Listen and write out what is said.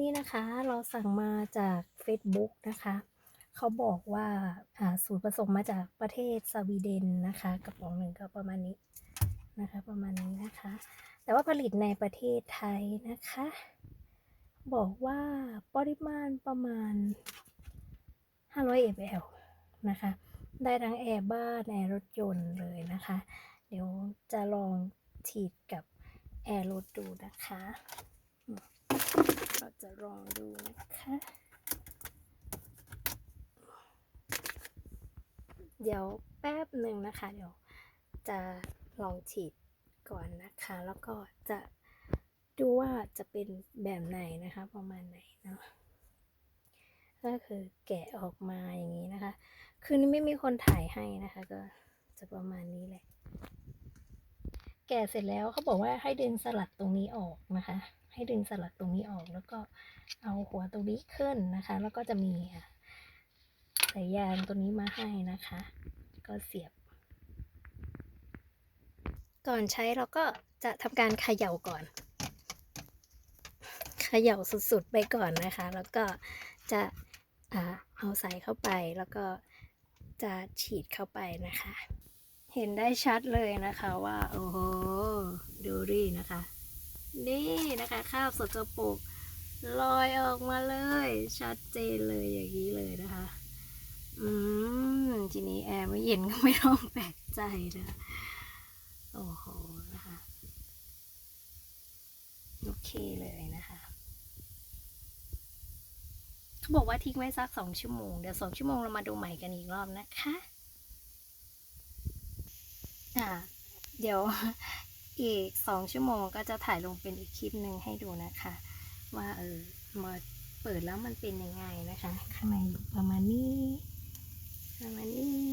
นี่นะคะเราสั่งมาจาก Facebook นะคะ เขาบอกว่าอ่าสูตรผสมมาจากประเทศสวีเดนนะคะ กระป๋องหนึ่งก็ประมาณนี้นะคะ ประมาณนี้นะคะ แต่ว่าผลิตในประเทศไทยนะคะ บอกว่าปริมาณประมาณ 500 ml นะคะ ได้ทั้งแอร์บ้านแอร์รถยนต์เลยนะคะ เดี๋ยวจะลองฉีดกับแอร์รถดูนะคะ ลองดูนะคะ เดี๋ยวแป๊บหนึ่งนะคะ เดี๋ยวจะลองฉีดก่อนนะคะ แล้วก็จะดูว่าจะเป็นแบบไหนนะคะ ประมาณไหนเนาะก็คือแกะออกมาอย่างนี้นะคะ คือนี่ไม่มีคนถ่ายให้นะคะ ก็จะประมาณนี้แหละ กะเสร็จแล้วเขาบอกว่าให้ดึงสลัดตรงนี้ออกนะคะ ให้ดึงสลัดตรงนี้ออกแล้วก็เอาหัวตรงนี้ขึ้นนะคะ แล้วก็จะมีสายยางตัวนี้มาให้นะคะ ก็เสียบ ก่อนใช้เราก็จะทำการเขย่าก่อนเขย่าสุดๆไปก่อนนะคะ แล้วก็จะอเอาใส่เข้าไปแล้วก็จะฉีดเข้าไปนะคะ เห็นได้ชัดเลยนะคะว่า โอ้โหดูดินะคะ นี่นะคะคราบสกปรกลอยออกมาเลย ชัดเจนเลยอย่างนี้เลยนะคะ อืม ทีนี้แอร์ไม่เย็นก็ไม่ต้องแปลกใจนะโอ้โหนะคะโอเคเลยนะคะเขาบอกว่าทิ้งไว้สักสองชั่วโมง เดี๋ยวสองชั่วโมงเรามาดูใหม่กันอีกรอบนะคะ อ่า เดี๋ยวอีกสองชั่วโมงก็จะถ่ายลงเป็นอีกคลิปหนึ่งให้ดูนะคะ ว่าเออมาเปิดแล้วมันเป็นยังไงนะคะ ข้างในประมาณนี้ประมาณนี้